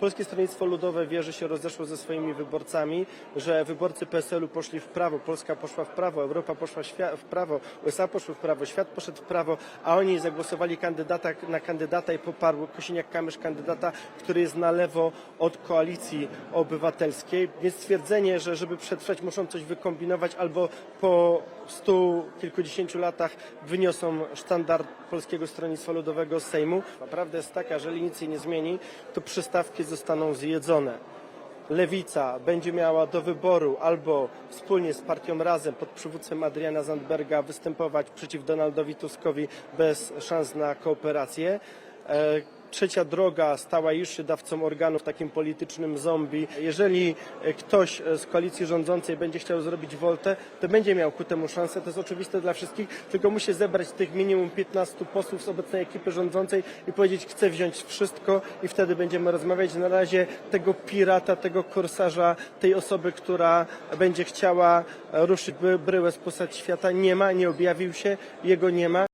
Polskie Stronnictwo Ludowe wie, że się rozeszło ze swoimi wyborcami, że wyborcy PSL-u poszli w prawo, Polska poszła w prawo, Europa poszła w prawo, USA poszły w prawo, świat poszedł w prawo, a oni zagłosowali kandydata, na kandydata i poparł Kosiniak-Kamysz kandydata, który jest na lewo od koalicji obywatelskiej. Więc stwierdzenie, że żeby przetrwać muszą coś wykombinować albo po stu kilkudziesięciu latach wyniosą sztandar Polskiego Stronnictwa Ludowego z Sejmu. Prawda jest taka, że jeżeli nic się nie zmieni, to przystawki zostaną zjedzone. Lewica będzie miała do wyboru albo wspólnie z partią Razem pod przywództwem Adriana Zandberga występować przeciw Donaldowi Tuskowi bez szans na kooperację. Trzecia droga stała już się dawcą organów takim politycznym zombie. Jeżeli e, ktoś e, z koalicji rządzącej będzie chciał zrobić woltę, to będzie miał ku temu szansę. To jest oczywiste dla wszystkich, tylko musi zebrać tych minimum 15 posłów z obecnej ekipy rządzącej i powiedzieć, chcę wziąć wszystko i wtedy będziemy rozmawiać. Na razie tego pirata, tego korsarza, tej osoby, która będzie chciała ruszyć bryłę z posad świata nie ma, nie objawił się, jego nie ma.